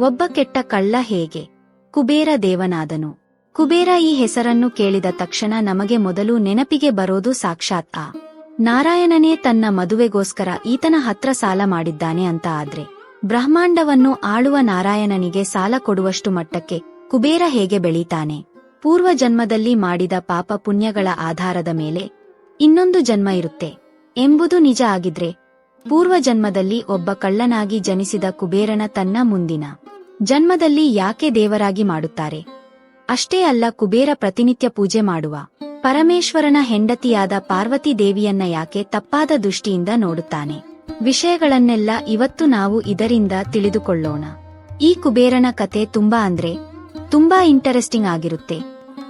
ಒಬ್ಬ ಕೆಟ್ಟ ಕಳ್ಳ ಹೇಗೆ? ಕುಬೇರ ದೇವನಾದನು. ಕುಬೇರ ಈ ಹೆಸರನ್ನು ಕೇಳಿದ ತಕ್ಷಣ ನಮಗೆ ಮೊದಲು ನೆನಪಿಗೆ ಬರೋದು ಸಾಕ್ಷಾತ್ ಆ. ನಾರಾಯಣನೇ ತನ್ನ ಮದುವೆಗೋಸ್ಕರ ಈತನ ಹತ್ರ ಸಾಲ ಮಾಡಿದ್ದಾನೆ ಅಂತ ಆದ್ರೆ, ಬ್ರಹ್ಮಾಂಡವನ್ನು ಆಳುವ ನಾರಾಯಣನಿಗೆ ಸಾಲ ಕೊಡುವಷ್ಟು ಮಟ್ಟಕ್ಕೆ ಕುಬೇರ ಹೇಗೆ ಬೆಳೀತಾನೆ? ಪೂರ್ವ ಜನ್ಮದಲ್ಲಿ ಮಾಡಿದ ಪಾಪ ಪುಣ್ಯಗಳ ಆಧಾರದ ಮೇಲೆ ಇನ್ನೊಂದು ಜನ್ಮ ಇರುತ್ತೆ. ಎಂಬುದು ನಿಜ ಆಗಿದ್ರೆ ಪೂರ್ವ ಜನ್ಮದಲ್ಲಿ ಒಬ್ಬ ಕಳ್ಳನಾಗಿ ಜನಿಸಿದ ಕುಬೇರನ ತನ್ನ ಮುಂದಿನ ಜನ್ಮದಲ್ಲಿ ಯಾಕೆ ದೇವರಾಗಿ ಮಾಡುತ್ತಾರೆ? ಅಷ್ಟೇ ಅಲ್ಲ ಕುಬೇರ ಪ್ರತಿನಿತ್ಯ ಪೂಜೆ ಮಾಡುವ ಪರಮೇಶ್ವರನ ಹೆಂಡತಿಯಾದ ಪಾರ್ವತಿ ದೇವಿಯನ್ನ ಯಾಕೆ ತಪ್ಪಾದ ದೃಷ್ಟಿಯಿಂದ ನೋಡುತ್ತಾನೆ? ವಿಷಯಗಳನ್ನೆಲ್ಲ ಇವತ್ತು ನಾವು ಇದರಿಂದ ತಿಳಿದುಕೊಳ್ಳೋಣ. ಈ ಕುಬೇರನ ಕತೆ ತುಂಬಾ ಅಂದ್ರೆ ತುಂಬಾ ಇಂಟರೆಸ್ಟಿಂಗ್ ಆಗಿರುತ್ತೆ.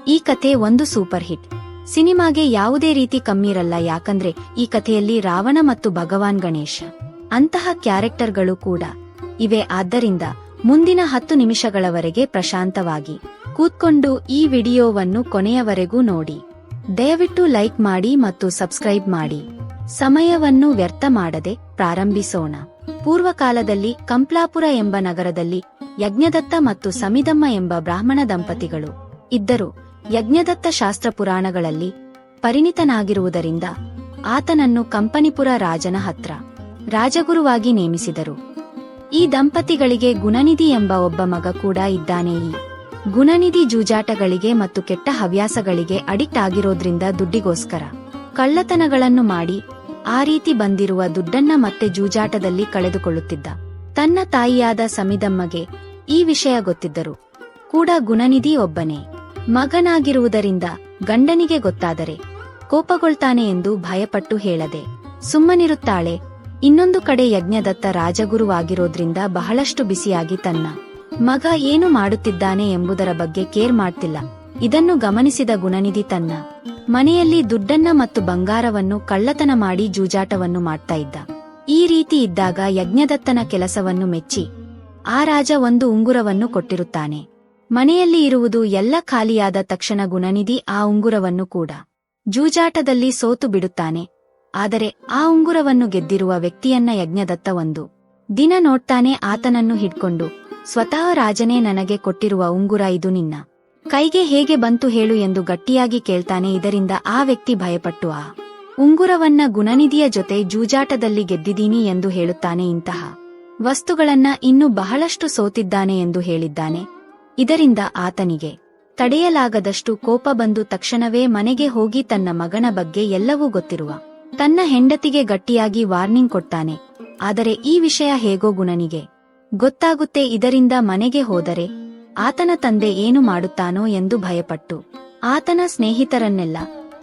ಈ ಕತೆ ಒಂದು ಸೂಪರ್ ಹಿಟ್. ಸಿನಿಮಾಗೆ ಯಾವುದೇ ರೀತಿ ಕಮ್ಮಿರಲ್ಲ, ಯಾಕಂದ್ರೆ ಈ ಕಥೆಯಲ್ಲಿ ರಾವಣ ಮತ್ತು ಭಗವಾನ್ ಗಣೇಶ. ಅಂತಹ ಕ್ಯಾರೆಕ್ಟರ್ಗಳು ಕೂಡ ಇವೆ. ಆದ್ದರಿಂದ ಮುಂದಿನ ಹತ್ತು ನಿಮಿಷಗಳವರೆಗೆ ಪ್ರಶಾಂತವಾಗಿ ಕೂತ್ಕೊಂಡು ಈ ವಿಡಿಯೋವನ್ನು ಕೊನೆಯವರೆಗೂ ನೋಡಿ. ದಯವಿಟ್ಟು ಲೈಕ್ ಮಾಡಿ ಮತ್ತು ಸಬ್ಸ್ಕ್ರೈಬ್ ಮಾಡಿ. ಸಮಯವನ್ನು ವ್ಯರ್ಥ ಮಾಡದೆ ಪ್ರಾರಂಭಿಸೋಣ. ಪೂರ್ವಕಾಲದಲ್ಲಿ ಕಂಪ್ಲಾಪುರ ಎಂಬ ನಗರದಲ್ಲಿ ಯಜ್ಞದತ್ತ ಮತ್ತು ಸಮಿದಮ್ಮ ಎಂಬ ಬ್ರಾಹ್ಮಣ ದಂಪತಿಗಳು ಇದ್ದರು. ಯಜ್ಞದತ್ತ ಶಾಸ್ತ್ರ ಪುರಾಣಗಳಲ್ಲಿ ಪರಿಣಿತನಾಗಿರುವುದರಿಂದ ಆತನನ್ನು ಕಂಪನಿಪುರ ರಾಜನ ಹತ್ರ ರಾಜಗುರುವಾಗಿ ನೇಮಿಸಿದರು. ಈ ದಂಪತಿಗಳಿಗೆ ಗುಣನಿಧಿ ಎಂಬ ಒಬ್ಬ ಮಗ ಕೂಡ ಇದ್ದಾನೆ. ಈ ಗುಣನಿಧಿ ಜೂಜಾಟಗಳಿಗೆ ಮತ್ತು ಕೆಟ್ಟ ಹವ್ಯಾಸಗಳಿಗೆ ಅಡಿಕ್ಟ್ ಆಗಿರೋದ್ರಿಂದ ದುಡ್ಡಿಗೋಸ್ಕರ ಕಳ್ಳತನಗಳನ್ನು ಮಾಡಿ ಆ ರೀತಿ ಬಂದಿರುವ ದುಡ್ಡನ್ನ ಮತ್ತೆ ಜೂಜಾಟದಲ್ಲಿ ಕಳೆದುಕೊಳ್ಳುತ್ತಿದ್ದ. ತನ್ನ ತಾಯಿಯಾದ ಸಮಿದಮ್ಮಗೆ ಈ ವಿಷಯ ಗೊತ್ತಿದ್ದರು ಕೂಡ ಗುಣನಿಧಿ ಒಬ್ಬನೇ. ಮಗನಾಗಿರುವುದರಿಂದ ಗಂಡನಿಗೆ ಗೊತ್ತಾದರೆ ಕೋಪಗೊಳ್ತಾನೆ ಎಂದು ಭಯಪಟ್ಟು ಹೇಳದೆ ಸುಮ್ಮನಿರುತ್ತಾಳೆ. ಇನ್ನೊಂದು ಕಡೆ ಯಜ್ಞದತ್ತ ರಾಜಗುರುವಾಗಿರೋದ್ರಿಂದ ಬಹಳಷ್ಟು ಬಿಸಿಯಾಗಿ ತನ್ನ ಮಗ ಏನು ಮಾಡುತ್ತಿದ್ದಾನೆ ಎಂಬುದರ ಬಗ್ಗೆ ಕೇರ್ ಮಾಡ್ತಿಲ್ಲ. ಇದನ್ನು ಗಮನಿಸಿದ ಗುಣನಿಧಿ ತನ್ನ ಮನೆಯಲ್ಲಿ ದುಡ್ಡನ್ನ ಮತ್ತು ಬಂಗಾರವನ್ನು ಕಳ್ಳತನ ಮಾಡಿ ಜೂಜಾಟವನ್ನು ಮಾಡ್ತಾ ಇದ್ದ. ಈ ರೀತಿ ಇದ್ದಾಗ ಯಜ್ಞದತ್ತನ ಕೆಲಸವನ್ನು ಮೆಚ್ಚಿ ಆ ರಾಜ ಒಂದು ಉಂಗುರವನ್ನು ಕೊಟ್ಟಿರುತ್ತಾನೆ. ಮನೆಯಲ್ಲಿ ಇರುವುದು ಎಲ್ಲ ಖಾಲಿಯಾದ ತಕ್ಷಣ ಗುಣನಿಧಿ ಆ ಉಂಗುರವನ್ನು ಕೂಡ. ಜೂಜಾಟದಲ್ಲಿ ಸೋತು ಬಿಡುತ್ತಾನೆ. ಆದರೆ ಆ ಉಂಗುರವನ್ನು ಗೆದ್ದಿರುವ ವ್ಯಕ್ತಿಯನ್ನ ಯಜ್ಞದತ್ತ ಒಂದು. ದಿನ ನೋಡ್ತಾನೆ ಆತನನ್ನು ಹಿಡ್ಕೊಂಡು, ಸ್ವತಃ ರಾಜನೇ ನನಗೆ ಕೊಟ್ಟಿರುವ ಉಂಗುರ ಇದು ನಿನ್ನ. ಕೈಗೆ ಹೇಗೆ ಬಂತು ಹೇಳು ಎಂದು ಗಟ್ಟಿಯಾಗಿ ಕೇಳ್ತಾನೆ ಇದರಿಂದ ಆ ವ್ಯಕ್ತಿ ಭಯಪಟ್ಟು, ಆ ಉಂಗುರವನ್ನ ಗುಣನಿಧಿಯ ಜೊತೆ ಜೂಜಾಟದಲ್ಲಿ ಗೆದ್ದಿದ್ದೀನಿ ಎಂದು ಹೇಳುತ್ತಾನೆ ಇಂತಹ. ವಸ್ತುಗಳನ್ನ ಇನ್ನೂ ಬಹಳಷ್ಟು ಸೋತಿದ್ದಾನೆ ಎಂದು ಹೇಳಿದ್ದಾನೆ. ಇದರಿಂದ ಆತನಿಗೆ ತಡೆಯಲಾಗದಷ್ಟು ಕೋಪ ಬಂದು ತಕ್ಷಣವೇ ಮನೆಗೆ ಹೋಗಿ ತನ್ನ ಮಗನ ಬಗ್ಗೆ ಎಲ್ಲವೂ ಗೊತ್ತಿರುವ. ತನ್ನ ಹೆಂಡತಿಗೆ ಗಟ್ಟಿಯಾಗಿ ವಾರ್ನಿಂಗ್ ಕೊಡ್ತಾನೆ. ಆದರೆ ಈ ವಿಷಯ ಹೇಗೋ ಗುಣನಿಗೆ ಗೊತ್ತಾಗುತ್ತೆ ಇದರಿಂದ ಮನೆಗೆ ಹೋದರೆ ಆತನ ತಂದೆ ಏನು ಮಾಡುತ್ತಾನೋ ಎಂದು ಭಯಪಟ್ಟು. ಆತನ ಸ್ನೇಹಿತರನ್ನೆಲ್ಲ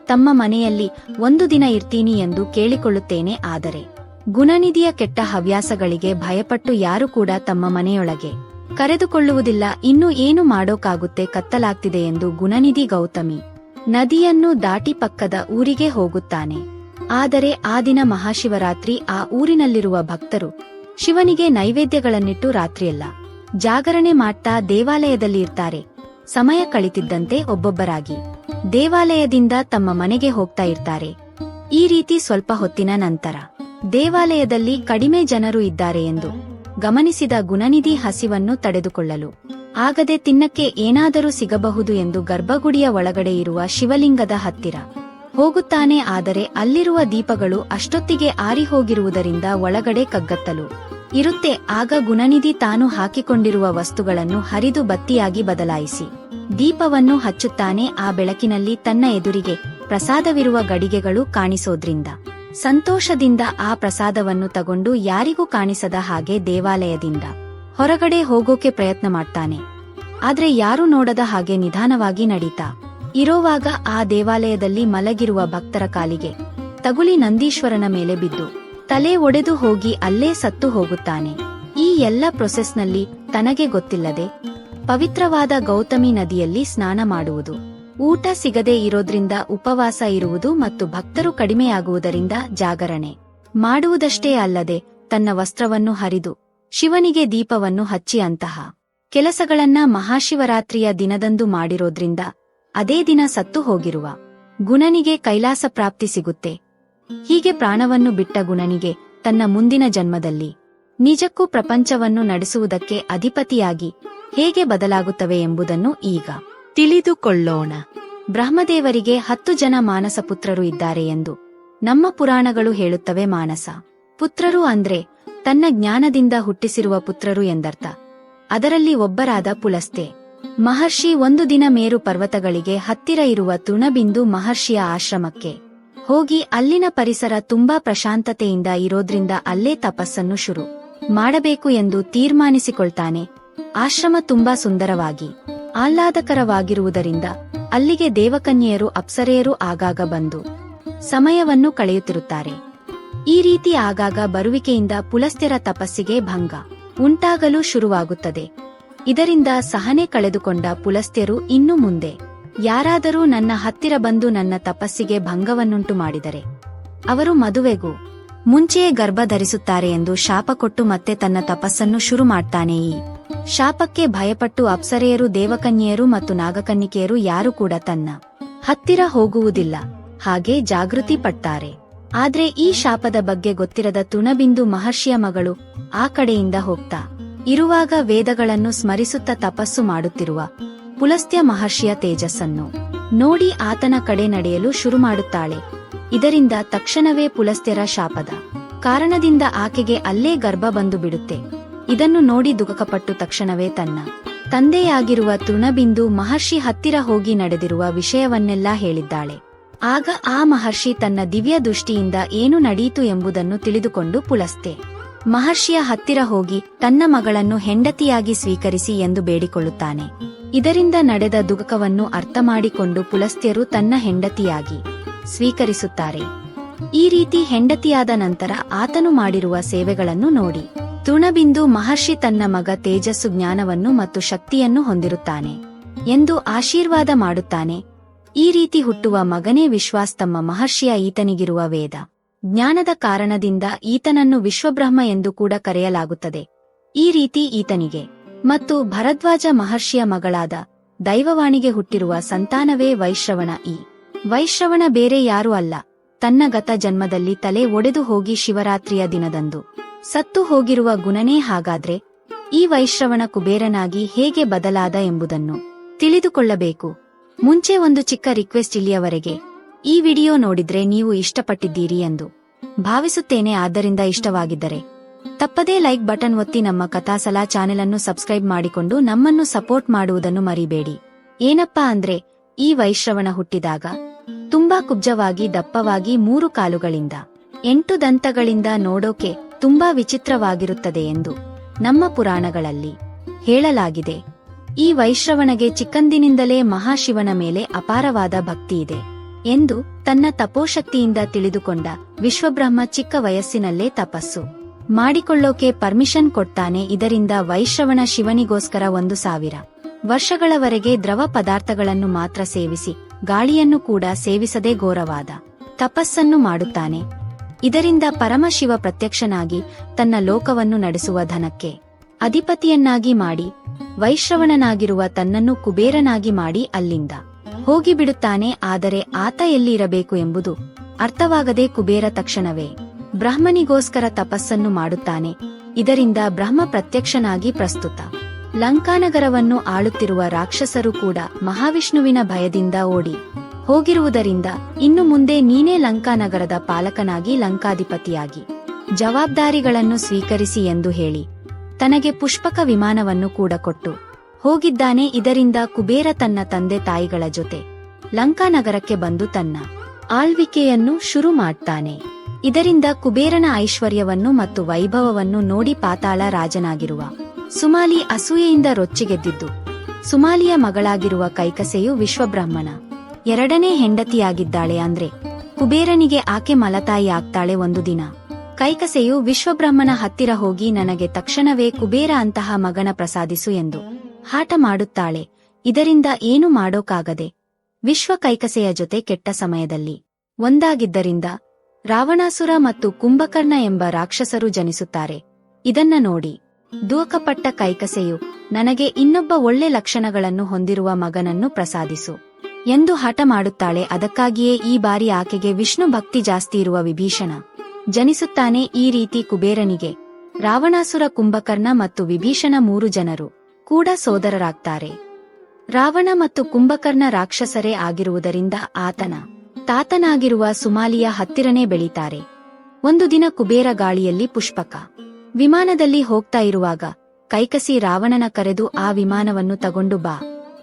ತಮ್ಮ ಮನೆಯಲ್ಲಿ ಒಂದು ದಿನ ಇರ್ತೀನಿ ಎಂದು ಕೇಳಿಕೊಳ್ಳುತ್ತೇನೆ ಆದರೆ ಗುಣನಿಧಿಯ ಕೆಟ್ಟ ಹವ್ಯಾಸಗಳಿಗೆ ಭಯಪಟ್ಟು ಯಾರು ಕೂಡ ತಮ್ಮ ಮನೆಯೊಳಗೆ ಕರೆದುಕೊಳ್ಳುವುದಿಲ್ಲ, ಇನ್ನು ಏನು ಮಾಡೋಕಾಗುತ್ತೆ ಕತ್ತಲಾಗ್ತಿದೆ ಎಂದು ಗುಣನಿಧಿ ಗೌತಮಿ. ನದಿಯನ್ನು ದಾಟಿ ಪಕ್ಕದ ಊರಿಗೆ ಹೋಗುತ್ತಾನೆ. ಆದರೆ ಆ ದಿನ ಮಹಾಶಿವರಾತ್ರಿ, ಆ ಊರಿನಲ್ಲಿರುವ ಭಕ್ತರು ಶಿವನಿಗೆ ನೈವೇದ್ಯಗಳನ್ನಿಟ್ಟು ರಾತ್ರಿಯಲ್ಲ, ಜಾಗರಣೆ ಮಾಡ್ತಾ ದೇವಾಲಯದಲ್ಲಿ ಇರ್ತಾರೆ. ಸಮಯ ಕಳಿತಿದ್ದಂತೆ ಒಬ್ಬೊಬ್ಬರಾಗಿ ದೇವಾಲಯದಿಂದ ತಮ್ಮ ಮನೆಗೆ ಹೋಗ್ತಾ ಇರ್ತಾರೆ. ಈ ರೀತಿ ಸ್ವಲ್ಪ ಹೊತ್ತಿನ ನಂತರ ದೇವಾಲಯದಲ್ಲಿ ಕಡಿಮೆ ಜನರು ಇದ್ದಾರೆ ಎಂದು ಗಮನಿಸಿದ ಗುಣನಿಧಿ ಹಸಿವನ್ನು ತಡೆದುಕೊಳ್ಳಲು. ಆಗದೆ ತಿನ್ನಕ್ಕೆ ಏನಾದರೂ ಸಿಗಬಹುದು ಎಂದು ಗರ್ಭಗುಡಿಯ ಒಳಗಡೆ ಇರುವ ಶಿವಲಿಂಗದ ಹತ್ತಿರ. ಹೋಗುತ್ತಾನೆ ಆದರೆ ಅಲ್ಲಿರುವ ದೀಪಗಳು ಅಷ್ಟೊತ್ತಿಗೆ ಆರಿಹೋಗಿರುವುದರಿಂದ ಒಳಗಡೆ ಕಗ್ಗತ್ತಲು. ಇರುತ್ತೆ, ಆಗ ಗುಣನಿಧಿ ತಾನು ಹಾಕಿಕೊಂಡಿರುವ ವಸ್ತುಗಳನ್ನು ಹರಿದು ಬತ್ತಿಯಾಗಿ ಬದಲಾಯಿಸಿ. ದೀಪವನ್ನು ಹಚ್ಚುತ್ತಾನೆ ಆ ಬೆಳಕಿನಲ್ಲಿ ತನ್ನ ಎದುರಿಗೆ, ಪ್ರಸಾದವಿರುವ ಗಡಿಗೆಗಳು ಕಾಣಿಸೋದ್ರಿಂದ. ಸಂತೋಷದಿಂದ ಆ ಪ್ರಸಾದವನ್ನು ತಗೊಂಡು ಯಾರಿಗೂ ಕಾಣಿಸದ ಹಾಗೆ ದೇವಾಲಯದಿಂದ ಹೊರಗಡೆ ಹೋಗೋಕೆ ಪ್ರಯತ್ನ ಮಾಡ್ತಾನೆ. ಆದ್ರೆ ಯಾರೂ ನೋಡದ ಹಾಗೆ ನಿಧಾನವಾಗಿ ನಡೀತಾ. ಇರೋವಾಗ ಆ ದೇವಾಲಯದಲ್ಲಿ ಮಲಗಿರುವ ಭಕ್ತರ ಕಾಲಿಗೆ ತಗುಲಿ ನಂದೀಶ್ವರನ ಮೇಲೆ ಬಿದ್ದು ತಲೆ ಒಡೆದು ಹೋಗಿ ಅಲ್ಲೇ ಸತ್ತು ಹೋಗುತ್ತಾನೆ. ಈ ಎಲ್ಲ ಪ್ರೊಸೆಸ್ನಲ್ಲಿ ತನಗೆ ಗೊತ್ತಿಲ್ಲದೆ ಪವಿತ್ರವಾದ ಗೌತಮಿ ನದಿಯಲ್ಲಿ ಸ್ನಾನ ಮಾಡುವುದು. ಊಟ ಸಿಗದೆ ಇರೋದ್ರಿಂದ ಉಪವಾಸ ಇರುವುದು ಮತ್ತು ಭಕ್ತರು ಕಡಿಮೆಯಾಗುವುದರಿಂದ ಜಾಗರಣೆ. ಮಾಡುವುದಷ್ಟೇ ಅಲ್ಲದೆ, ತನ್ನ ವಸ್ತ್ರವನ್ನು ಹರಿದು, ಶಿವನಿಗೆ ದೀಪವನ್ನು ಹಚ್ಚಿ ಅಂತಹ ಕೆಲಸಗಳನ್ನ ಮಹಾಶಿವರಾತ್ರಿಯ ದಿನದಂದು ಮಾಡಿರೋದ್ರಿಂದ ಅದೇ ದಿನ ಸತ್ತು ಹೋಗಿರುವ ಗುಣನಿಗೆ ಕೈಲಾಸ ಪ್ರಾಪ್ತಿ ಸಿಗುತ್ತೆ. ಹೀಗೆ ಪ್ರಾಣವನ್ನು ಬಿಟ್ಟ ಗುಣನಿಗೆ ತನ್ನ ಮುಂದಿನ ಜನ್ಮದಲ್ಲಿ ನಿಜಕ್ಕೂ ಪ್ರಪಂಚವನ್ನು ನಡೆಸುವುದಕ್ಕೆ ಅಧಿಪತಿಯಾಗಿ ಹೇಗೆ ಬದಲಾಗುತ್ತವೆ ಎಂಬುದನ್ನು ಈಗ ತಿಳಿದುಕೊಳ್ಳೋಣ. ಬ್ರಹ್ಮದೇವರಿಗೆ ಹತ್ತು ಜನ ಮಾನಸ ಪುತ್ರರು ಇದ್ದಾರೆ ಎಂದು ನಮ್ಮ ಪುರಾಣಗಳು ಹೇಳುತ್ತವೆ ಮಾನಸ. ಪುತ್ರರು ಅಂದ್ರೆ ತನ್ನ ಜ್ಞಾನದಿಂದ ಹುಟ್ಟಿಸಿರುವ ಪುತ್ರರು ಎಂದರ್ಥ. ಅದರಲ್ಲಿ ಒಬ್ಬರಾದ ಪುಲಸ್ತೆ. ಮಹರ್ಷಿ ಒಂದು ದಿನ ಮೇರು ಪರ್ವತಗಳಿಗೆ ಹತ್ತಿರ ಇರುವ ತುಣಬಿಂದು ಮಹರ್ಷಿಯ ಆಶ್ರಮಕ್ಕೆ ಹೋಗಿ ಅಲ್ಲಿನ ಪರಿಸರ ತುಂಬಾ ಪ್ರಶಾಂತತೆಯಿಂದ ಇರೋದ್ರಿಂದ ಅಲ್ಲೇ ತಪಸ್ಸನ್ನು ಶುರು ಮಾಡಬೇಕು ಎಂದು ತೀರ್ಮಾನಿಸಿಕೊಳ್ತಾನೆ. ಆಶ್ರಮ ತುಂಬಾ ಸುಂದರವಾಗಿ ಆಹ್ಲಾದಕರವಾಗಿರುವುದರಿಂದ ಅಲ್ಲಿಗೆ ದೇವಕನ್ಯೆಯರು ಅಪ್ಸರೆಯರು ಆಗಾಗ ಬಂದು ಸಮಯವನ್ನು ಕಳೆಯುತ್ತಿರುತ್ತಾರೆ. ಈ ರೀತಿ ಆಗಾಗ ಬರುವಿಕೆಯಿಂದ ಪುಲಸ್ತ್ಯರ ತಪಸ್ಸಿಗೆ ಭಂಗ ಉಂಟಾಗಲು ಶುರುವಾಗುತ್ತದೆ. ಇದರಿಂದ ಸಹನೆ ಕಳೆದುಕೊಂಡ ಪುಲಸ್ತ್ಯರು ಇನ್ನು ಮುಂದೆ ಯಾರಾದರೂ ನನ್ನ ಹತ್ತಿರ ಬಂದು ನನ್ನ ತಪಸ್ಸಿಗೆ ಭಂಗವನ್ನುಂಟು ಮಾಡಿದರೆ ಅವರು ಮದುವೆಗೂ ಮುಂಚೆಯೇ ಗರ್ಭ ಧರಿಸುತ್ತಾರೆ ಎಂದು ಶಾಪ ಕೊಟ್ಟು ಮತ್ತೆ ತನ್ನ ತಪಸ್ಸನ್ನು ಶುರು ಮಾಡ್ತಾನೆ ಶಾಪಕ್ಕೆ ಭಯಪಟ್ಟು ಅಪ್ಸರೆಯರು, ದೇವಕನ್ಯೆಯರು ಮತ್ತು ನಾಗಕನ್ನಿಕೆಯರು ಯಾರು ಕೂಡ ತನ್ನ ಹತ್ತಿರ ಹೋಗುವುದಿಲ್ಲ. ಹಾಗೆ ಜಾಗೃತಿ ಪಟ್ಟಾರೆ. ಆದ್ರೆ ಈ ಶಾಪದ ಬಗ್ಗೆ ಗೊತ್ತಿರದ ತುಣಬಿಂದು ಮಹರ್ಷಿಯ ಮಗಳು ಆ ಕಡೆಯಿಂದ ಹೋಗ್ತಾ ಇರುವಾಗ ವೇದಗಳನ್ನು ಸ್ಮರಿಸುತ್ತ ತಪಸ್ಸು ಮಾಡುತ್ತಿರುವ ಪುಲಸ್ತ್ಯ ಮಹರ್ಷಿಯ ತೇಜಸ್ಸನ್ನು ನೋಡಿ ಆತನ ಕಡೆ ನಡೆಯಲು ಶುರು ಮಾಡುತ್ತಾಳೆ. ಇದರಿಂದ ತಕ್ಷಣವೇ ಪುಲಸ್ತ್ಯರ ಶಾಪದ ಕಾರಣದಿಂದ ಆಕೆಗೆ ಅಲ್ಲೇ ಗರ್ಭ ಬಂದು ಬಿಡುತ್ತೆ. ಇದನ್ನು ನೋಡಿ ದುಃಖಪಟ್ಟು ತಕ್ಷಣವೇ ತನ್ನ ತಂದೆಯಾಗಿರುವ ತೃಣಬಿಂದು ಮಹರ್ಷಿ ಹತ್ತಿರ ಹೋಗಿ ನಡೆದಿರುವ ವಿಷಯವನ್ನೆಲ್ಲ ಹೇಳಿದ್ದಾಳೆ. ಆಗ ಆ ಮಹರ್ಷಿ ತನ್ನ ದಿವ್ಯ ದೃಷ್ಟಿಯಿಂದ ಏನು ನಡೆಯಿತು ಎಂಬುದನ್ನು ತಿಳಿದುಕೊಂಡು ಪುಳಸ್ತೆ ಮಹರ್ಷಿಯ ಹತ್ತಿರ ಹೋಗಿ ತನ್ನ ಮಗಳನ್ನು ಹೆಂಡತಿಯಾಗಿ ಸ್ವೀಕರಿಸಿ ಎಂದು ಬೇಡಿಕೊಳ್ಳುತ್ತಾನೆ. ಇದರಿಂದ ನಡೆದ ದುಃಖವನ್ನು ಅರ್ಥ ಮಾಡಿಕೊಂಡು ಪುಲಸ್ತ್ಯರು ತನ್ನ ಹೆಂಡತಿಯಾಗಿ ಸ್ವೀಕರಿಸುತ್ತಾರೆ. ಈ ರೀತಿ ಹೆಂಡತಿಯಾದ ನಂತರ ಆತನು ಮಾಡಿರುವ ಸೇವೆಗಳನ್ನು ನೋಡಿ. ತೃಣಬಿಂದು ಮಹರ್ಷಿ ತನ್ನ ಮಗ ತೇಜಸ್ಸು ಜ್ಞಾನವನ್ನು ಮತ್ತು ಶಕ್ತಿಯನ್ನು ಹೊಂದಿರುತ್ತಾನೆ ಎಂದು ಆಶೀರ್ವಾದ ಮಾಡುತ್ತಾನೆ. ಈ ರೀತಿ ಹುಟ್ಟುವ ಮಗನೇ ವಿಶ್ವಾಸ್ ತಮ್ಮ ಮಹರ್ಷಿಯ ಈತನಿಗಿರುವ ವೇದ. ಜ್ಞಾನದ ಕಾರಣದಿಂದ ಈತನನ್ನು ವಿಶ್ವಬ್ರಹ್ಮ ಎಂದು ಕೂಡ ಕರೆಯಲಾಗುತ್ತದೆ. ಈ ರೀತಿ ಈತನಿಗೆ ಮತ್ತು ಭರದ್ವಾಜ ಮಹರ್ಷಿಯ ಮಗಳಾದ ದೈವವಾಣಿಗೆ ಹುಟ್ಟಿರುವ ಸಂತಾನವೇ ವೈಶ್ರವಣ. ಈ ವೈಶ್ರವಣ ಬೇರೆ ಯಾರೂ ಅಲ್ಲ. ತನ್ನ ಗತ ಜನ್ಮದಲ್ಲಿ ತಲೆ ಒಡೆದು ಹೋಗಿ ಶಿವರಾತ್ರಿಯ ದಿನದಂದು ಸತ್ತು ಹೋಗಿರುವ ಗುಣನೇ ಹಾಗಾದ್ರೆ ಈ ವೈಶ್ರವಣ ಕುಬೇರನಾಗಿ ಹೇಗೆ ಬದಲಾದ ಎಂಬುದನ್ನು ತಿಳಿದುಕೊಳ್ಳಬೇಕು. ಮುಂಚೆ ಒಂದು ಚಿಕ್ಕ ರಿಕ್ವೆಸ್ಟ್ ಇಲ್ಲಿಯವರೆಗೆ. ಈ ವಿಡಿಯೋ ನೋಡಿದ್ರೆ ನೀವು ಇಷ್ಟಪಟ್ಟಿದ್ದೀರಿ ಎಂದು ಭಾವಿಸುತ್ತೇನೆ. ಆದ್ದರಿಂದ ಇಷ್ಟವಾಗಿದ್ದರೆ ತಪ್ಪದೇ ಲೈಕ್ ಬಟನ್ ಒತ್ತಿ ನಮ್ಮ ಕಥಾಸಲಾ ಚಾನೆಲ್ ಅನ್ನು ಸಬ್ಸ್ಕ್ರೈಬ್ ಮಾಡಿಕೊಂಡು ನಮ್ಮನ್ನು ಸಪೋರ್ಟ್ ಮಾಡುವುದನ್ನು ಮರಿಬೇಡಿ. ಏನಪ್ಪಾ ಅಂದ್ರೆ ಈ ವೈಶ್ರವಣ ಹುಟ್ಟಿದಾಗ ತುಂಬಾ ಕುಬ್ಜವಾಗಿ ದಪ್ಪವಾಗಿ ಮೂರು ಕಾಲುಗಳಿಂದ, ಎಂಟು ದಂತಗಳಿಂದ ನೋಡೋಕೆ ತುಂಬಾ ವಿಚಿತ್ರವಾಗಿರುತ್ತದೆ ಎಂದು ನಮ್ಮ ಪುರಾಣಗಳಲ್ಲಿ ಹೇಳಲಾಗಿದೆ. ಈ ವೈಶ್ರವಣಗೆ ಚಿಕ್ಕಂದಿನಿಂದಲೇ ಮಹಾಶಿವನ ಮೇಲೆ ಅಪಾರವಾದ ಭಕ್ತಿಯಿದೆ ಎಂದು ತನ್ನ ತಪೋಶಕ್ತಿಯಿಂದ ತಿಳಿದುಕೊಂಡ ವಿಶ್ವಬ್ರಹ್ಮ ಚಿಕ್ಕ ವಯಸ್ಸಿನಲ್ಲೇ ತಪಸ್ಸು ಮಾಡಿಕೊಳ್ಳೋಕೆ ಪರ್ಮಿಷನ್ ಕೊಡ್ತಾನೆ. ಇದರಿಂದ ವೈಶ್ರವಣ ಶಿವನಿಗೋಸ್ಕರ ಒಂದು ಸಾವಿರ ವರ್ಷಗಳವರೆಗೆ ದ್ರವ ಪದಾರ್ಥಗಳನ್ನು ಮಾತ್ರ ಸೇವಿಸಿ ಗಾಳಿಯನ್ನು ಕೂಡ ಸೇವಿಸದೆ ಘೋರವಾದ ತಪಸ್ಸನ್ನು ಮಾಡುತ್ತಾನೆ. ಇದರಿಂದ ಪರಮಶಿವ ಪ್ರತ್ಯಕ್ಷನಾಗಿ ತನ್ನ ಲೋಕವನ್ನು ನಡೆಸುವ ಧನಕ್ಕೆ ಅಧಿಪತಿಯನ್ನಾಗಿ ಮಾಡಿ, ವೈಶ್ರವಣನಾಗಿರುವ ತನ್ನನ್ನು ಕುಬೇರನಾಗಿ ಮಾಡಿ ಅಲ್ಲಿಂದ ಹೋಗಿಬಿಡುತ್ತಾನೆ, ಆದರೆ ಆತ ಎಲ್ಲಿರಬೇಕು ಎಂಬುದು ಅರ್ಥವಾಗದೆ ಕುಬೇರ ತಕ್ಷಣವೇ ಬ್ರಹ್ಮನಿಗೋಸ್ಕರ ತಪಸ್ಸನ್ನು ಮಾಡುತ್ತಾನೆ. ಇದರಿಂದ ಬ್ರಹ್ಮ ಪ್ರತ್ಯಕ್ಷನಾಗಿ ಪ್ರಸ್ತುತ. ಲಂಕಾನಗರವನ್ನು ಆಳುತ್ತಿರುವ ರಾಕ್ಷಸರು ಕೂಡ ಮಹಾವಿಷ್ಣುವಿನ ಭಯದಿಂದ ಓಡಿ ಹೋಗಿರುವುದರಿಂದ ಇನ್ನು ಮುಂದೆ ನೀನೇ ಲಂಕಾನಗರದ ಪಾಲಕನಾಗಿ ಲಂಕಾಧಿಪತಿಯಾಗಿ. ಜವಾಬ್ದಾರಿಗಳನ್ನು ಸ್ವೀಕರಿಸಿ ಎಂದು ಹೇಳಿ. ತನಗೆ ಪುಷ್ಪಕ ವಿಮಾನವನ್ನು ಕೂಡ ಕೊಟ್ಟು. ಹೋಗಿದ್ದಾನೆ ಇದರಿಂದ ಕುಬೇರ ತನ್ನ ತಂದೆ ತಾಯಿಗಳ ಜೊತೆ. ಲಂಕಾನಗರಕ್ಕೆ ಬಂದು ತನ್ನ ಆಳ್ವಿಕೆಯನ್ನು ಶುರು ಮಾಡ್ತಾನೆ. ಇದರಿಂದ ಕುಬೇರನ ಐಶ್ವರ್ಯವನ್ನು ಮತ್ತು ವೈಭವವನ್ನು ನೋಡಿ ಪಾತಾಳ ರಾಜನಾಗಿರುವ ಸುಮಾಲಿ ಅಸೂಯೆಯಿಂದ ರೊಚ್ಚಿಗೆದ್ದಿದ್ದು. ಸುಮಾಲಿಯ ಮಗಳಾಗಿರುವ ಕೈಕಸೆಯು ವಿಶ್ವಬ್ರಹ್ಮಣ. ಎರಡನೇ ಹೆಂಡತಿಯಾಗಿದ್ದಾಳೆ ಅಂದ್ರೆ ಕುಬೇರನಿಗೆ ಆಕೆ ಮಲತಾಯಿ ಆಗ್ತಾಳೆ ಒಂದು ದಿನ. ಕೈಕಸೆಯು ವಿಶ್ವಬ್ರಹ್ಮನ ಹತ್ತಿರ ಹೋಗಿ ನನಗೆ ತಕ್ಷಣವೇ ಕುಬೇರ ಅಂತಹ ಮಗನ ಪ್ರಸಾದಿಸು ಎಂದು ಹಾಟ ಮಾಡುತ್ತಾಳೆ. ಇದರಿಂದ ಏನು ಮಾಡೋಕಾಗದೆ ವಿಶ್ವ ಕೈಕಸೆಯ ಜೊತೆ ಕೆಟ್ಟ ಸಮಯದಲ್ಲಿ ಒಂದಾಗಿದ್ದರಿಂದ ರಾವಣಾಸುರ ಮತ್ತು ಕುಂಭಕರ್ಣ ಎಂಬ ರಾಕ್ಷಸರು ಜನಿಸುತ್ತಾರೆ. ಇದನ್ನ ನೋಡಿ ದೂಕಪಟ್ಟ ಕೈಕಸೆಯು ನನಗೆ ಇನ್ನೊಬ್ಬ ಒಳ್ಳೆ ಲಕ್ಷಣಗಳನ್ನು ಹೊಂದಿರುವ ಮಗನನ್ನು ಪ್ರಸಾದಿಸು. ಎಂದು ಹಠ ಮಾಡುತ್ತಾಳೆ. ಅದಕ್ಕಾಗಿಯೇ ಈ ಬಾರಿ ಆಕೆಗೆ ವಿಷ್ಣು ಭಕ್ತಿ ಜಾಸ್ತಿ ಇರುವ ವಿಭೀಷಣ. ಜನಿಸುತ್ತಾನೆ ಈ ರೀತಿ ಕುಬೇರನಿಗೆ. ರಾವಣಾಸುರ ಕುಂಭಕರ್ಣ ಮತ್ತು ವಿಭೀಷಣ ಮೂರು ಜನರು ಕೂಡ ಸೋದರರಾಗ್ತಾರೆ. ರಾವಣ ಮತ್ತು ಕುಂಭಕರ್ಣ ರಾಕ್ಷಸರೇ ಆಗಿರುವುದರಿಂದ ಆತನ ತಾತನಾಗಿರುವ ಸುಮಾಲಿಯ ಹತ್ತಿರನೇ ಬೆಳೀತಾರೆ. ಒಂದು ದಿನ ಕುಬೇರ ಗಾಳಿಯಲ್ಲಿ ಪುಷ್ಪಕ ವಿಮಾನದಲ್ಲಿ ಹೋಗ್ತಾ ಇರುವಾಗ ಕೈಕಸಿ ರಾವಣನ ಕರೆದು ಆ ವಿಮಾನವನ್ನು ತಗೊಂಡು ಬಾ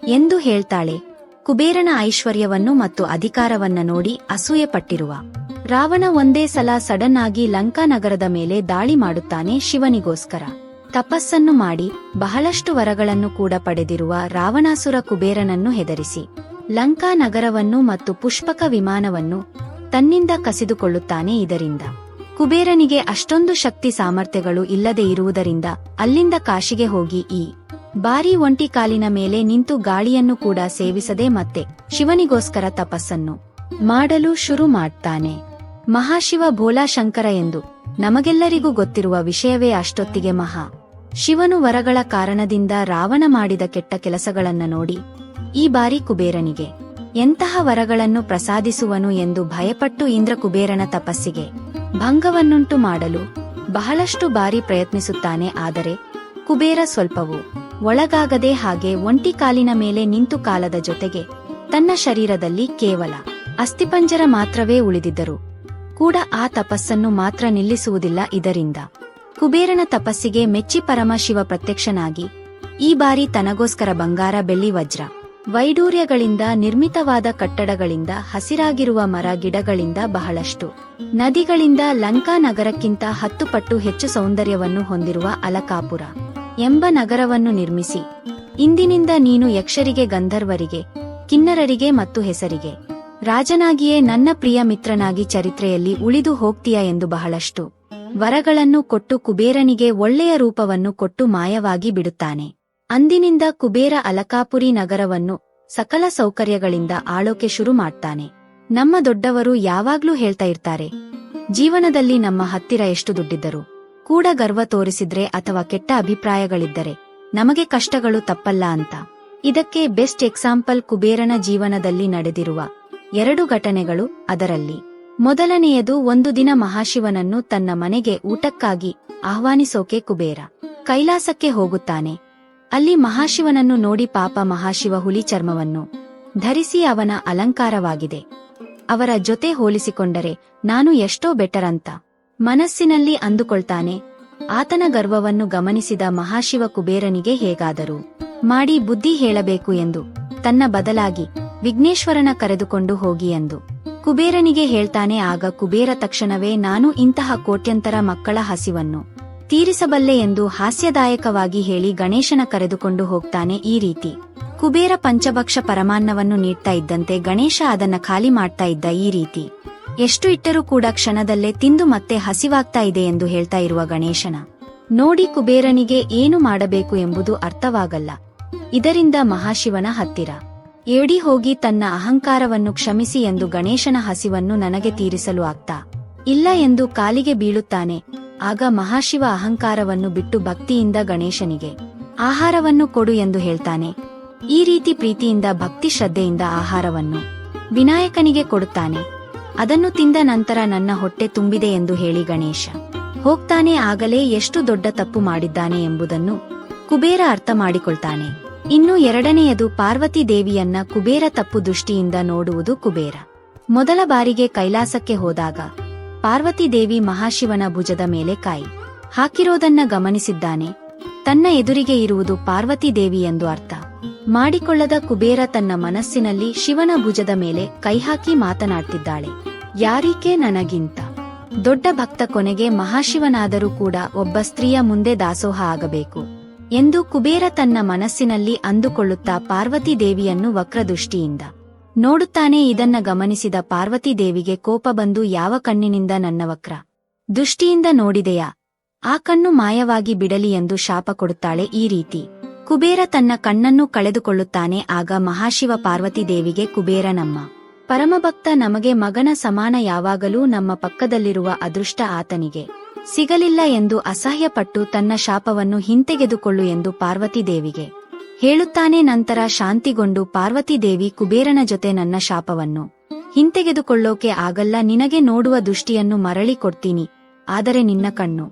ಎಂದು ಹೇಳ್ತಾಳೆ. ಕುಬೇರನ ಐಶ್ವರ್ಯವನ್ನು ಮತ್ತು ಅಧಿಕಾರವನ್ನ ನೋಡಿ ಅಸೂಯೆ ಪಟ್ಟಿರುವ ರಾವಣ ಒಂದೇ ಸಲ ಸಡನ್ ಆಗಿ ಲಂಕಾ ನಗರದ ಮೇಲೆ ದಾಳಿ ಮಾಡುತ್ತಾನೆ ಶಿವನಿಗೋಸ್ಕರ. ತಪಸ್ಸನ್ನು ಮಾಡಿ ಬಹಳಷ್ಟು ವರಗಳನ್ನು ಕೂಡ ಪಡೆದಿರುವ ರಾವಣಾಸುರ ಕುಬೇರನನ್ನು ಹೆದರಿಸಿ ಲಂಕಾ ನಗರವನ್ನು ಮತ್ತು ಪುಷ್ಪಕ ವಿಮಾನವನ್ನು ತನ್ನಿಂದ ಕಸಿದುಕೊಳ್ಳುತ್ತಾನೆ ಇದರಿಂದ. ಕುಬೇರನಿಗೆ ಅಷ್ಟೊಂದು ಶಕ್ತಿ ಸಾಮರ್ಥ್ಯಗಳು ಇಲ್ಲದೆ ಇರುವುದರಿಂದ ಅಲ್ಲಿಂದ ಕಾಶಿಗೆ ಹೋಗಿ ಈ ಬಾರಿ ಒಂಟಿ ಕಾಲಿನ ಮೇಲೆ ನಿಂತು ಗಾಳಿಯನ್ನು ಕೂಡ ಸೇವಿಸದೆ ಮತ್ತೆ ಶಿವನಿಗೋಸ್ಕರ ತಪಸ್ಸನ್ನು ಮಾಡಲು ಶುರು ಮಾಡ್ತಾನೆ. ಮಹಾಶಿವ ಭೋಲಾಶಂಕರ ಎಂದು ನಮಗೆಲ್ಲರಿಗೂ ಗೊತ್ತಿರುವ ವಿಷಯವೇ ಅಷ್ಟೊತ್ತಿಗೆ ಮಹಾ. ಶಿವನು ವರಗಳ ಕಾರಣದಿಂದ ರಾವಣ ಮಾಡಿದ ಕೆಟ್ಟ ಕೆಲಸಗಳನ್ನ ನೋಡಿ ಈ ಬಾರಿ ಕುಬೇರನಿಗೆ ಎಂತಹ ವರಗಳನ್ನು ಪ್ರಸಾದಿಸುವನು ಎಂದು ಭಯಪಟ್ಟು ಇಂದ್ರ ಕುಬೇರನ ತಪಸ್ಸಿಗೆ ಭಂಗವನ್ನುಂಟು ಮಾಡಲು ಬಹಳಷ್ಟು ಬಾರಿ ಪ್ರಯತ್ನಿಸುತ್ತಾನೆ, ಆದರೆ ಕುಬೇರ ಸ್ವಲ್ಪವೂ ಒಳಗಾಗದೆ ಹಾಗೆ ಒಂಟಿ ಕಾಲಿನ ಮೇಲೆ ನಿಂತು ಕಾಲದ ಜೊತೆಗೆ ತನ್ನ ಶರೀರದಲ್ಲಿ ಕೇವಲ ಅಸ್ಥಿಪಂಜರ ಮಾತ್ರವೇ ಉಳಿದಿದ್ದರು. ಕೂಡ ಆ ತಪಸ್ಸನ್ನು ಮಾತ್ರ ನಿಲ್ಲಿಸುವುದಿಲ್ಲ. ಇದರಿಂದ ಕುಬೇರನ ತಪಸ್ಸಿಗೆ ಮೆಚ್ಚಿ ಪರಮಶಿವ ಪ್ರತ್ಯಕ್ಷನಾಗಿ ಈ ಬಾರಿ ತನಗೋಸ್ಕರ ಬಂಗಾರ, ಬೆಳ್ಳಿ, ವಜ್ರ, ವೈಡೂರ್ಯಗಳಿಂದ ನಿರ್ಮಿತವಾದ ಕಟ್ಟಡಗಳಿಂದ ಹಸಿರಾಗಿರುವ ಮರ, ಗಿಡಗಳಿಂದ ಬಹಳಷ್ಟು ನದಿಗಳಿಂದ ಲಂಕಾ ನಗರಕ್ಕಿಂತ ಹತ್ತು ಪಟ್ಟು ಹೆಚ್ಚು ಸೌಂದರ್ಯವನ್ನು ಹೊಂದಿರುವ ಅಲಕಾಪುರ. ಎಂಬ ನಗರವನ್ನು ನಿರ್ಮಿಸಿ. ಇಂದಿನಿಂದ ನೀನು ಯಕ್ಷರಿಗೆ, ಗಂಧರ್ವರಿಗೆ, ಕಿನ್ನರರಿಗೆ ಮತ್ತು ಹೆಸರಿಗೆ. ರಾಜನಾಗಿಯೇ ನನ್ನ ಪ್ರಿಯ ಮಿತ್ರನಾಗಿ ಚರಿತ್ರೆಯಲ್ಲಿ ಉಳಿದು ಹೋಗ್ತೀಯ ಎಂದು ಬಹಳಷ್ಟು. ವರಗಳನ್ನು ಕೊಟ್ಟು ಕುಬೇರನಿಗೆ ಒಳ್ಳೆಯ ರೂಪವನ್ನು ಕೊಟ್ಟು ಮಾಯವಾಗಿ ಬಿಡುತ್ತಾನೆ. ಅಂದಿನಿಂದ ಕುಬೇರ ಅಲಕಾಪುರಿ ನಗರವನ್ನು ಸಕಲ ಸೌಕರ್ಯಗಳಿಂದ ಆಳೋಕೆ ಶುರು ಮಾಡ್ತಾನೆ. ನಮ್ಮ ದೊಡ್ಡವರು ಯಾವಾಗ್ಲೂ ಹೇಳ್ತಾ ಇರ್ತಾರೆ, ಜೀವನದಲ್ಲಿ ನಮ್ಮ ಹತ್ತಿರ ಎಷ್ಟು ದುಡ್ಡಿದ್ದರು. ಕೂಡ ಗರ್ವ ತೋರಿಸಿದ್ರೆ ಅಥವಾ ಕೆಟ್ಟ ಅಭಿಪ್ರಾಯಗಳಿದ್ದರೆ ನಮಗೆ ಕಷ್ಟಗಳು ತಪ್ಪಲ್ಲ ಅಂತ. ಇದಕ್ಕೆ ಬೆಸ್ಟ್ ಎಕ್ಸಾಂಪಲ್ ಕುಬೇರನ ಜೀವನದಲ್ಲಿ ನಡೆದಿರುವ ಎರಡು ಘಟನೆಗಳು ಅದರಲ್ಲಿ. ಮೊದಲನೆಯದು ಒಂದು ದಿನ ಮಹಾಶಿವನನ್ನು ತನ್ನ ಮನೆಗೆ ಊಟಕ್ಕಾಗಿ ಆಹ್ವಾನಿಸೋಕೆ ಕುಬೇರ ಕೈಲಾಸಕ್ಕೆ ಹೋಗುತ್ತಾನೆ. ಅಲ್ಲಿ ಮಹಾಶಿವನನ್ನು ನೋಡಿ ಪಾಪ ಮಹಾಶಿವ ಹುಲಿ ಚರ್ಮವನ್ನು ಧರಿಸಿ ಅವನ ಅಲಂಕಾರವಾಗಿದೆ. ಅವರ ಜೊತೆ ಹೋಲಿಸಿಕೊಂಡರೆ, ನಾನು ಎಷ್ಟೋ ಬೆಟರ್ ಅಂತ. ಮನಸ್ಸಿನಲ್ಲಿ ಅಂದುಕೊಳ್ತಾನೆ. ಆತನ ಗರ್ವವನ್ನು ಗಮನಿಸಿದ ಮಹಾಶಿವ ಕುಬೇರನಿಗೆ ಹೇಗಾದರೂ, ಮಾಡಿ ಬುದ್ಧಿ ಹೇಳಬೇಕು ಎಂದು, ತನ್ನ ಬದಲಾಗಿ ವಿಘ್ನೇಶ್ವರನ ಕರೆದುಕೊಂಡು ಹೋಗಿ ಎಂದು. ಕುಬೇರನಿಗೆ ಹೇಳ್ತಾನೆ, ಆಗ ಕುಬೇರ ತಕ್ಷಣವೇ ನಾನು ಇಂತಹ ಕೋಟ್ಯಂತರ ಮಕ್ಕಳ ಹಸಿವನ್ನು ತೀರಿಸಬಲ್ಲೆ ಎಂದು ಹಾಸ್ಯದಾಯಕವಾಗಿ ಹೇಳಿ ಗಣೇಶನ ಕರೆದುಕೊಂಡು ಹೋಗ್ತಾನೆ ಈ ರೀತಿ. ಕುಬೇರ ಪಂಚಭಕ್ಷ ಪರಮಾನ್ನವನ್ನು ನೀಡ್ತಾ ಇದ್ದಂತೆ ಗಣೇಶ ಅದನ್ನ ಖಾಲಿ ಮಾಡ್ತಾ ಇದ್ದ ಈ ರೀತಿ. ಎಷ್ಟು ಇಟ್ಟರೂ ಕೂಡ ಕ್ಷಣದಲ್ಲೇ ತಿಂದು ಮತ್ತೆ ಹಸಿವಾಗ್ತಾ ಇದೆ ಎಂದು ಹೇಳ್ತಾ ಇರುವ ಗಣೇಶನ. ನೋಡಿ ಕುಬೇರನಿಗೆ ಏನು ಮಾಡಬೇಕು ಎಂಬುದು ಅರ್ಥವಾಗಲ್ಲ. ಇದರಿಂದ ಮಹಾಶಿವನ ಹತ್ತಿರ. ಏಡಿ ಹೋಗಿ ತನ್ನ ಅಹಂಕಾರವನ್ನು ಕ್ಷಮಿಸಿ ಎಂದು ಗಣೇಶನ ಹಸಿವನ್ನು ನನಗೆ ತೀರಿಸಲು ಆಗ್ತಾ ಇಲ್ಲ ಎಂದು ಕಾಲಿಗೆ ಬೀಳುತ್ತಾನೆ. ಆಗ ಮಹಾಶಿವ ಅಹಂಕಾರವನ್ನು ಬಿಟ್ಟು ಭಕ್ತಿಯಿಂದ ಗಣೇಶನಿಗೆ, ಆಹಾರವನ್ನು ಕೊಡು ಎಂದು ಹೇಳ್ತಾನೆ. ಈ ರೀತಿ ಪ್ರೀತಿಯಿಂದ ಭಕ್ತಿ ಶ್ರದ್ಧೆಯಿಂದ ಆಹಾರವನ್ನು ವಿನಾಯಕನಿಗೆ ಕೊಡುತ್ತಾನೆ. ಅದನ್ನು ತಿಂದ ನಂತರ ನನ್ನ ಹೊಟ್ಟೆ ತುಂಬಿದೆ ಎಂದು ಹೇಳಿ ಗಣೇಶ. ಹೋಗ್ತಾನೆ ಆಗಲೇ ಎಷ್ಟು ದೊಡ್ಡ ತಪ್ಪು ಮಾಡಿದ್ದಾನೆ ಎಂಬುದನ್ನು ಕುಬೇರ ಅರ್ಥ ಮಾಡಿಕೊಳ್ತಾನೆ. ಇನ್ನು ಎರಡನೆಯದು ಪಾರ್ವತಿ ದೇವಿಯನ್ನ ಕುಬೇರ ತಪ್ಪು ದೃಷ್ಟಿಯಿಂದ ನೋಡುವುದು ಕುಬೇರ. ಮೊದಲ ಬಾರಿಗೆ ಕೈಲಾಸಕ್ಕೆ ಹೋದಾಗ ಪಾರ್ವತಿ ದೇವಿ ಮಹಾಶಿವನ ಭುಜದ ಮೇಲೆ ಕಾಯಿ. ಹಾಕಿರೋದನ್ನ ಗಮನಿಸಿದ್ದಾನೆ. ತನ್ನ ಎದುರಿಗೆ ಇರುವುದು ಪಾರ್ವತಿ ದೇವಿ ಎಂದು ಅರ್ಥ. ಮಾಡಿಕೊಳ್ಳದ ಕುಬೇರ ತನ್ನ ಮನಸ್ಸಿನಲ್ಲಿ ಶಿವನ ಭುಜದ ಮೇಲೆ ಕೈಹಾಕಿ ಮಾತನಾಡ್ತಿದ್ದಾಳೆ. ಯಾರೀಕೆ ನನಗಿಂತ? ದೊಡ್ಡ ಭಕ್ತ ಕೊನೆಗೆ ಮಹಾಶಿವನಾದರೂ ಕೂಡ ಒಬ್ಬ ಸ್ತ್ರೀಯ ಮುಂದೆ ದಾಸೋಹ ಆಗಬೇಕು. ಎಂದು ಕುಬೇರ ತನ್ನ ಮನಸ್ಸಿನಲ್ಲಿ ಅಂದುಕೊಳ್ಳುತ್ತಾ ಪಾರ್ವತಿ ದೇವಿಯನ್ನು ವಕ್ರದೃಷ್ಟಿಯಿಂದ ನೋಡುತ್ತಾನೆ. ಇದನ್ನ ಗಮನಿಸಿದ ಪಾರ್ವತಿ ದೇವಿಗೆ ಕೋಪ ಬಂದು, ಯಾವ ಕಣ್ಣಿನಿಂದ ನನ್ನ ವಕ್ರ ದೃಷ್ಟಿಯಿಂದ ನೋಡಿದೆಯಾ? ಆ ಕಣ್ಣು ಮಾಯವಾಗಿ ಬಿಡಲಿ ಎಂದು ಶಾಪ ಕೊಡುತ್ತಾಳೆ ಈ ರೀತಿ. ಕುಬೇರ ತನ್ನ ಕಣ್ಣನ್ನು ಕಳೆದುಕೊಳ್ಳುತ್ತಾನೆ, ಆಗ ಮಹಾಶಿವ ಪಾರ್ವತಿ ದೇವಿಗೆ, ಕುಬೇರ ನಮ್ಮ, ಪರಮಭಕ್ತ ನಮಗೆ ಮಗನ ಸಮಾನ ಯಾವಾಗಲೂ ನಮ್ಮ ಪಕ್ಕದಲ್ಲಿರುವ ಅದೃಷ್ಟ ಆತನಿಗೆ ಸಿಗಲಿಲ್ಲ ಎಂದು ಅಸಹ್ಯಪಟ್ಟು ತನ್ನ ಶಾಪವನ್ನು ಹಿಂತೆಗೆದುಕೊಳ್ಳು ಎಂದು ಪಾರ್ವತಿದೇವಿಗೆ ಹೇಳುತ್ತಾನೆ. ನಂತರ ಶಾಂತಿಗೊಂಡು ಪಾರ್ವತಿದೇವಿ ಕುಬೇರನ ಜೊತೆ ನನ್ನ ಶಾಪವನ್ನು ಹಿಂತೆಗೆದುಕೊಳ್ಳೋಕೆ ಆಗಲ್ಲ, ನಿನಗೆ ನೋಡುವ ದೃಷ್ಟಿಯನ್ನು ಮರಳಿ ಕೊಡ್ತೀನಿ, ಆದರೆ ನಿನ್ನ ಕಣ್ಣು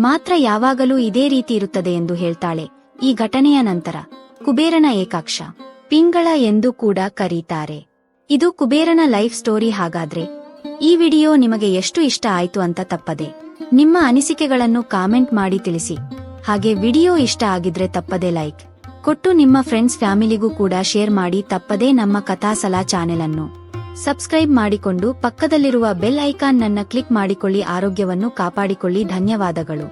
ಮಾತ್ರ ಯಾವಾಗಲೂ ಇದೇ ರೀತಿ ಇರುತ್ತದೆ ಎಂದು ಹೇಳ್ತಾಳೆ. ಈ ಘಟನೆಯ ನಂತರ ಕುಬೇರನ ಏಕಾಕ್ಷ ಪಿಂಗಳ ಎಂದು ಕೂಡ ಕರೀತಾರೆ. ಇದು ಕುಬೇರನ ಲೈಫ್ ಸ್ಟೋರಿ ಹಾಗಾದ್ರೆ. ಈ ವಿಡಿಯೋ ನಿಮಗೆ ಎಷ್ಟು ಇಷ್ಟ ಆಯ್ತು ಅಂತ ತಪ್ಪದೆ. ನಿಮ್ಮ ಅನಿಸಿಕೆಗಳನ್ನು ಕಾಮೆಂಟ್ ಮಾಡಿ ತಿಳಿಸಿ. ಹಾಗೆ ವಿಡಿಯೋ ಇಷ್ಟ ಆಗಿದ್ರೆ ತಪ್ಪದೆ ಲೈಕ್, ಕೊಟ್ಟು ನಿಮ್ಮ ಫ್ರೆಂಡ್ಸ್ ಫ್ಯಾಮಿಲಿಗೂ ಕೂಡ ಶೇರ್ ಮಾಡಿ ತಪ್ಪದೇ ನಮ್ಮ ಕಥಾಸಲಾ ಚಾನೆಲ್ ಅನ್ನು ಸಬ್ಸ್ಕ್ರೈಬ್ ಮಾಡಿಕೊಂಡು ಪಕ್ಕದಲ್ಲಿರುವ ಬೆಲ್ ಐಕಾನ್ ನನ್ನ ಕ್ಲಿಕ್ ಮಾಡಿಕೊಳ್ಳಿ, ಆರೋಗ್ಯವನ್ನು ಕಾಪಾಡಿಕೊಳ್ಳಿ, ಧನ್ಯವಾದಗಳು.